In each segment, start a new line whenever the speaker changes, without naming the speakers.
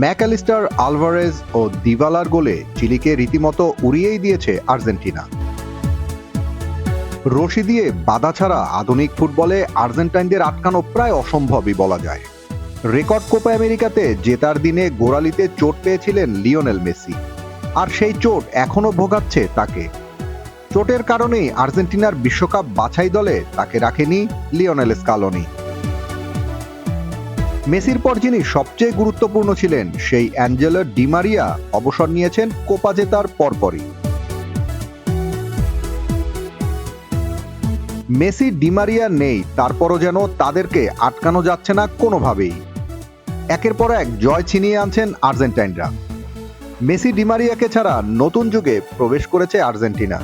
Mac Allister Alvarez ও দিবালার গোলে চিলিকে রীতিমতো উড়িয়েই দিয়েছে আর্জেন্টিনা। রশি দিয়ে বাধা ছাড়া আধুনিক ফুটবলে আর্জেন্টাইনদের আটকানো প্রায় অসম্ভবই বলা যায়। রেকর্ড কোপা আমেরিকাতে জেতার দিনে গোড়ালিতে চোট পেয়েছিলেন লিওনেল মেসি। আর সেই চোট এখনও ভোগাচ্ছে তাকে। চোটের কারণেই আর্জেন্টিনার বিশ্বকাপ বাছাই দলে তাকে রাখেনি লিওনেল স্কালোনি। মেসির পর যিনি সবচেয়ে গুরুত্বপূর্ণ ছিলেন, সেই অ্যাঞ্জেলো ডিমারিয়া অবসর নিয়েছেন কোপা জেতার পরপরই। মেসি ডিমারিয়া নেই, তারপরও যেন তাদেরকে আটকানো যাচ্ছে না কোনোভাবেই। একের পর এক জয় ছিনিয়ে আনছেন আর্জেন্টাইনরা। মেসি ডিমারিয়াকে ছাড়া নতুন যুগে প্রবেশ করেছে আর্জেন্টিনা।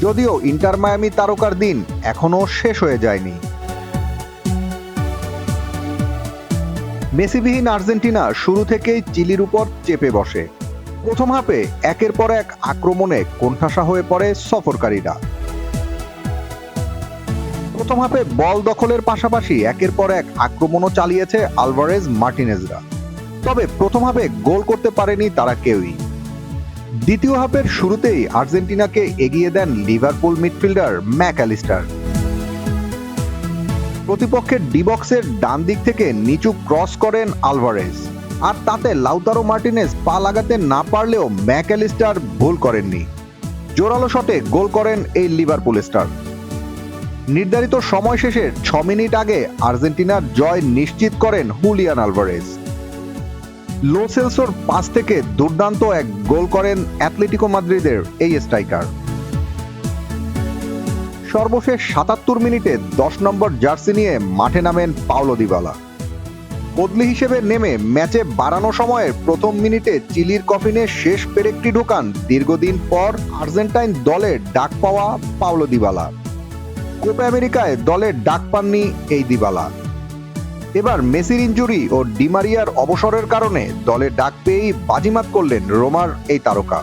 যদিও ইন্টার মায়ামি তারকার দিন এখনও শেষ হয়ে যায়নি। মেসিবিহীন আর্জেন্টিনা শুরু থেকেই চিলির উপর চেপে বসে। প্রথম হাফে একের পর এক আক্রমণে কোণঠাসা হয়ে পড়ে সফরকারীরা। প্রথম হাফে বল দখলের পাশাপাশি একের পর এক আক্রমণও চালিয়েছে আলভারেজ মার্টিনেজরা। তবে প্রথম হাফে গোল করতে পারেনি তারা কেউই। দ্বিতীয় হাফের শুরুতেই আর্জেন্টিনাকে এগিয়ে দেন লিভারপুল মিডফিল্ডার ম্যাকঅ্যালিস্টার প্রতিপক্ষের ডিবক্সের ডান দিক থেকে নিচু ক্রস করেন আলভারেজ। আর তাতে লাউতারো মার্টিনেজ পা লাগাতে না পারলেও ম্যাকঅ্যালিস্টার ভুল করেননি। জোরালো শটে গোল করেন এই লিভারপুল স্টার। নির্ধারিত সময় শেষের ছ মিনিট আগে আর্জেন্টিনার জয় নিশ্চিত করেন হুলিয়ান আলভারেজ। লোসেলসোর পাস থেকে দুর্দান্ত এক গোল করেন অ্যাথলেটিকো মাদ্রিদের এই স্ট্রাইকার। সর্বশেষ সাতাত্তর মিনিটে দশ নম্বর জার্সি নিয়ে মাঠে নামেন পাওলো দিবালা। বদলি হিসেবে নেমে ম্যাচে বাড়ানো সময়ের প্রথম মিনিটে চিলির কফিনে শেষ পেরেকটি ঢোকান দীর্ঘদিন পর আর্জেন্টাইন দলের ডাক পাওয়া পাওলো দিবালা। কোপা আমেরিকায় দলের ডাক পাননি এই দিবালা। এবার মেসির ইঞ্জুরি ও ডিমারিয়ার অবসরের কারণে দলে ডাক পেয়েই বাজিমাত করলেন রোমার এই তারকা।